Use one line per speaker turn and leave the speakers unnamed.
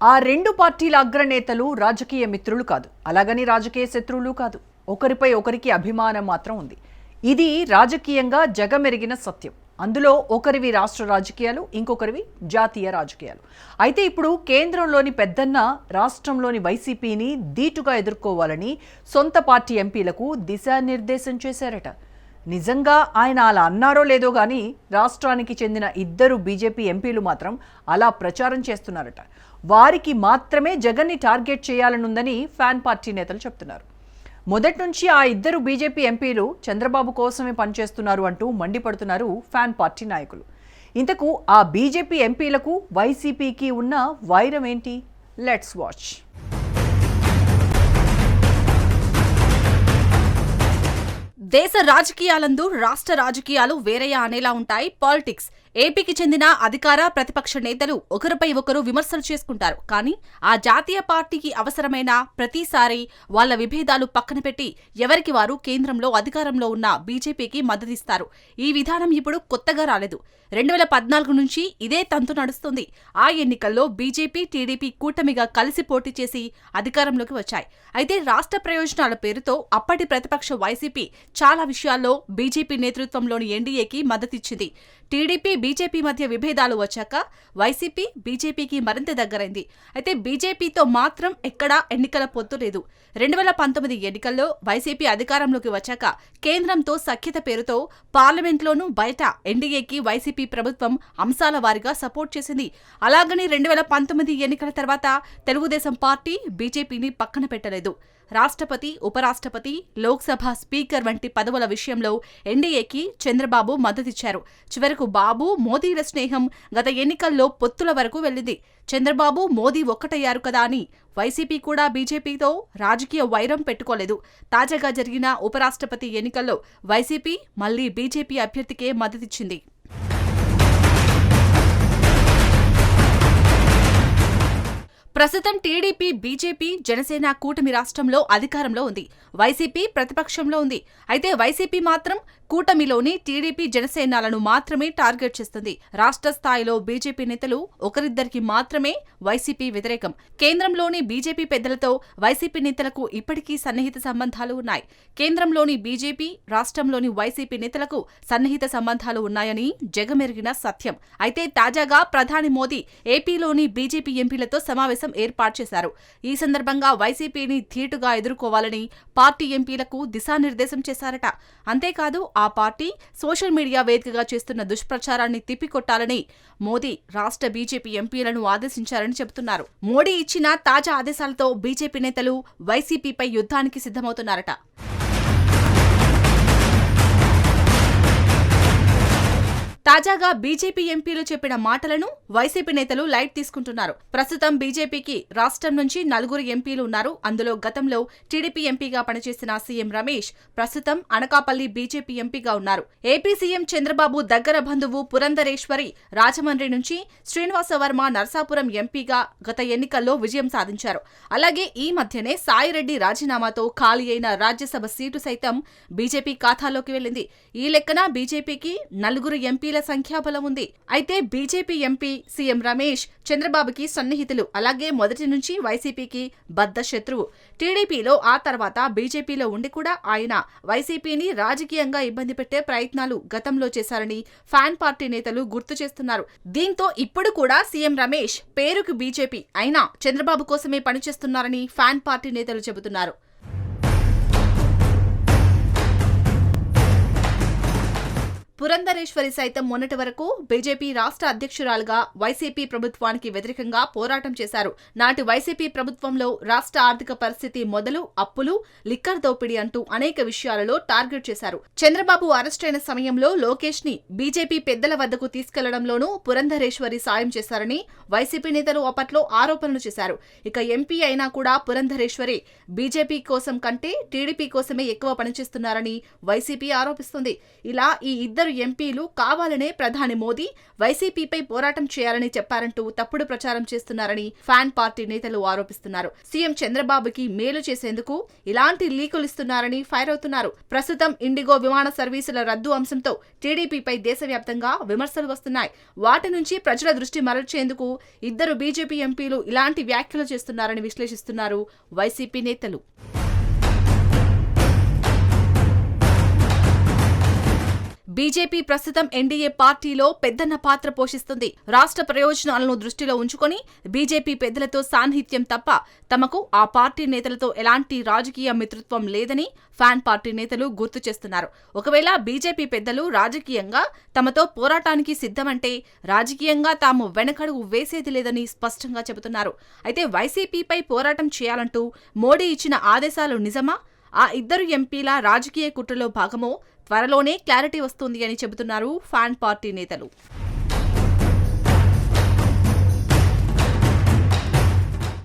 ఆ రెండు పార్టీల అగ్రనేతలు రాజకీయ మిత్రులు కాదు. అలాగని రాజకీయ శత్రువులు కాదు. ఒకరిపై ఒకరికి అభిమానం మాత్రం ఉంది. ఇది రాజకీయంగా జగమెరిగిన సత్యం. అందులో ఒకరివి రాష్ట్ర రాజకీయాలు ఇంకొకరివి జాతీయ రాజకీయాలు. అయితే ఇప్పుడు కేంద్రంలోని పెద్దన్న రాష్ట్రంలోని వైసీపీని ధీటుగా ఎదుర్కోవాలని సొంత పార్టీ ఎంపీలకు దిశానిర్దేశం చేశారట. నిజంగా ఆయన అలా అన్నారో లేదో కానీ రాష్ట్రానికి చెందిన ఇద్దరు బీజేపీ ఎంపీలు మాత్రం అలా ప్రచారం చేస్తున్నారట. వారికి మాత్రమే జగన్ని టార్గెట్ చేయాలనుందని ఫ్యాన్ పార్టీ నేతలు చెప్తున్నారు. మొదటి నుంచి ఆ ఇద్దరు బీజేపీ ఎంపీలు చంద్రబాబు కోసమే పనిచేస్తున్నారు అంటూ మండిపడుతున్నారు ఫ్యాన్ పార్టీ నాయకులు. ఇంతకు ఆ బీజేపీ ఎంపీలకు వైసీపీకి ఉన్న వైరం ఏంటి? లెట్స్ వాచ్
దేశ రాజకీయాలందు రాష్ట్ర రాజకీయాలు వేరయ్యా అనేలా ఉంటాయి. పాలిటిక్స్ ఏపీకి చెందిన అధికార ప్రతిపక్ష నేతలు ఒకరిపై ఒకరు విమర్శలు చేసుకుంటారు. కానీ ఆ జాతీయ పార్టీకి అవసరమైన ప్రతిసారి వాళ్ళ విభేదాలు పక్కన పెట్టి ఎవరికి వారు కేంద్రంలో అధికారంలో ఉన్న బీజేపీకి మద్దతిస్తారు. ఈ విధానం ఇప్పుడు కొత్తగా రాలేదు. రెండు వేల పద్నాలుగు నుంచి ఇదే తంతు నడుస్తుంది. ఆ ఎన్నికల్లో బీజేపీ టీడీపీ కూటమిగా కలిసి పోటీ చేసి అధికారంలోకి వచ్చాయి. అయితే రాష్ట్ర ప్రయోజనాల పేరుతో అప్పటి ప్రతిపక్ష వైసీపీ చాలా విషయాల్లో బీజేపీ నేతృత్వంలోని ఎన్డీఏకి మద్దతిచ్చింది. టీడీపీ బీజేపీ మధ్య విభేదాలు వచ్చాక వైసీపీ బీజేపీకి మరింత దగ్గరైంది. అయితే బీజేపీతో మాత్రం ఎక్కడా ఎన్నికల పొత్తు లేదు. రెండు వేల పంతొమ్మిది ఎన్నికల్లో వైసీపీ అధికారంలోకి వచ్చాక కేంద్రంతో సఖ్యత పేరుతో పార్లమెంట్లోనూ బయట ఎన్డీఏకి వైసీపీ ప్రభుత్వం అంశాల వారీగా సపోర్ట్ చేసింది. అలాగని రెండు వేల పంతొమ్మిది ఎన్నికల తర్వాత తెలుగుదేశం పార్టీ బీజేపీని పక్కన పెట్టలేదు. రాష్ట్రపతి ఉపరాష్ట్రపతి లోక్సభ స్పీకర్ వంటి పదవుల విషయంలో ఎన్డీఏకి చంద్రబాబు మద్దతిచ్చారు. చివరకు బాబు మోదీల స్నేహం గత ఎన్నికల్లో పొత్తుల వరకు వెళ్ళింది. చంద్రబాబు మోదీ ఒక్కటయ్యారు కదా అని వైసీపీ కూడా బీజేపీతో రాజకీయ వైరం పెట్టుకోలేదు. తాజాగా జరిగిన ఉపరాష్ట్రపతి ఎన్నికల్లో వైసీపీ మళ్ళీ బీజేపీ అభ్యర్థికే మద్దతిచ్చింది. ప్రస్తుతం టీడీపీ బీజేపీ జనసేన కూటమి రాష్ట్రంలో అధికారంలో ఉంది. వైసీపీ ప్రతిపక్షంలో ఉంది. అయితే వైసీపీ మాత్రం కూటమిలోని టీడీపీ జనసేనాలను మాత్రమే టార్గెట్ చేస్తుంది. రాష్ట్ర స్థాయిలో బీజేపీ నేతలు ఒకరిద్దరికి మాత్రమే వైసీపీ వ్యతిరేకం. కేంద్రంలోని బీజేపీ పెద్దలతో వైసీపీ నేతలకు ఇప్పటికీ సన్నిహిత సంబంధాలు ఉన్నాయి. కేంద్రంలోని బీజేపీ రాష్ట్రంలోని వైసీపీ నేతలకు సన్నిహిత సంబంధాలు ఉన్నాయని జగమెరిగిన సత్యం. అయితే తాజాగా ప్రధాని మోదీ ఏపీలోని బీజేపీ ఎంపీలతో సమావేశం ఏర్పాటు చేశారు. ఈ సందర్భంగా వైసీపీని ధీటుగా ఎదుర్కోవాలని పార్టీ ఎంపీలకు దిశానిర్దేశం చేశారట. అంతేకాదు ఆ పార్టీ సోషల్ మీడియా వేదికగా చేస్తున్న దుష్ప్రచారాన్ని తిప్పికొట్టాలని మోదీ రాష్ట్ర బీజేపీ ఎంపీలను ఆదేశించారని చెబుతున్నారు. మోడీ ఇచ్చిన తాజా ఆదేశాలతో బీజేపీ నేతలు వైసీపీపై యుద్ధానికి సిద్ధమవుతున్నారట. తాజాగా బీజేపీ ఎంపీలు చెప్పిన మాటలను వైసీపీ నేతలు లైట్ తీసుకుంటున్నారు. ప్రస్తుతం బీజేపీకి రాష్ట్రం నుంచి నలుగురు ఎంపీలు ఉన్నారు. అందులో గతంలో టీడీపీ ఎంపీగా పనిచేసిన సీఎం రమేష్ ప్రస్తుతం అనకాపల్లి బీజేపీ ఎంపీగా ఉన్నారు. ఏపీ సీఎం చంద్రబాబు దగ్గర బంధువు పురంధరేశ్వరి రాజమండ్రి నుంచి శ్రీనివాస వర్మ నర్సాపురం ఎంపీగా గత ఎన్నికల్లో విజయం సాధించారు. అలాగే ఈ మధ్యనే సాయిరెడ్డి రాజీనామాతో ఖాళీ అయిన రాజ్యసభ సీటు సైతం బీజేపీ ఖాతాలోకి వెళ్ళింది ఈ లెక్కన బీజేపీకి నలుగురు ఎంపీల సంఖ్యాబలం ఉంది. అయితే బీజేపీ ఎంపీ సీఎం రమేష్ చంద్రబాబుకి సన్నిహితులు అలాగే మొదటి నుంచి వైసీపీకి బద్ద శత్రువు. టీడీపీలో ఆ తర్వాత బీజేపీలో ఉండి కూడా ఆయన వైసీపీని రాజకీయంగా ఇబ్బంది పెట్టే ప్రయత్నాలు గతంలో చేశారని ఫ్యాన్ పార్టీ నేతలు గుర్తు చేస్తున్నారు. దీంతో ఇప్పుడు కూడా సీఎం రమేష్ పేరుకు బీజేపీ అయినా చంద్రబాబు కోసమే పనిచేస్తున్నారని ఫ్యాన్ పార్టీ నేతలు చెబుతున్నారు. పురంధరేశ్వరి సైతం మొన్నటి వరకు బీజేపీ రాష్ట్ర అధ్యక్షురాలుగా వైసీపీ ప్రభుత్వానికి వ్యతిరేకంగా పోరాటం చేశారు. నాటి వైసీపీ ప్రభుత్వంలో రాష్ట్ర ఆర్థిక పరిస్థితి మొదలు అప్పులు లిక్కర్ దోపిడీ అంటూ అనేక విషయాలలో టార్గెట్ చేశారు. చంద్రబాబు అరెస్టైన సమయంలో లోకేష్ని బీజేపీ పెద్దల వద్దకు తీసుకెళ్ళడంలోనూ పురంధరేశ్వరి సాయం చేశారని వైసీపీ నేతలు అప్పట్లో ఆరోపణలు చేశారు. ఇక ఎంపీ అయినా కూడా పురంధరేశ్వరి బీజేపీ కోసం కంటే టీడీపీ కోసమే ఎక్కువ పనిచేస్తున్నారని వైసీపీ ఆరోపిస్తుంది. ఇలా ఈ ఇద్దరు ఇద్దరు ఎంపీలు కావాలనే ప్రధాని మోదీ వైసీపీపై పోరాటం చేయాలని చెప్పారంటూ తప్పుడు ప్రచారం చేస్తున్నారని ఫ్యాన్ పార్టీ నేతలు ఆరోపిస్తున్నారు. సీఎం చంద్రబాబుకి మేలు చేసేందుకు ఇలాంటి లీకులు ఇస్తున్నారని ఫైర్ అవుతున్నారు. ప్రస్తుతం ఇండిగో విమాన సర్వీసుల రద్దు అంశంతో టీడీపీపై దేశవ్యాప్తంగా విమర్శలు వస్తున్నాయి. వాటి నుంచి ప్రజల దృష్టి మరల్చేందుకు ఇద్దరు బీజేపీ ఎంపీలు ఇలాంటి వ్యాఖ్యలు చేస్తున్నారని విశ్లేషిస్తున్నారు వైసీపీ నేతలు. బీజేపీ ప్రస్తుతం ఎన్డీఏ పార్టీలో పెద్దన్న పాత్ర పోషిస్తుంది. రాష్ట్ర ప్రయోజనాలను దృష్టిలో ఉంచుకొని బీజేపీ పెద్దలతో సాన్నిహిత్యం తప్ప తమకు ఆ పార్టీ నేతలతో ఎలాంటి రాజకీయ మిత్రత్వం లేదని ఫ్యాన్ పార్టీ నేతలు గుర్తు చేస్తున్నారు. ఒకవేళ బీజేపీ పెద్దలు రాజకీయంగా తమతో పోరాటానికి సిద్ధమంటే రాజకీయంగా తాము వెనకడుగు వేసేది లేదని స్పష్టంగా చెబుతున్నారు. అయితే వైసీపీపై పోరాటం చేయాలంటూ మోడీ ఇచ్చిన ఆదేశాలు నిజమా? ఆ ఇద్దరు ఎంపీల రాజకీయ కుట్రలో భాగమో త్వరలోనే క్లారిటీ వస్తుంది అని చెబుతున్నారు ఫ్యాన్ పార్టీ నేతలు.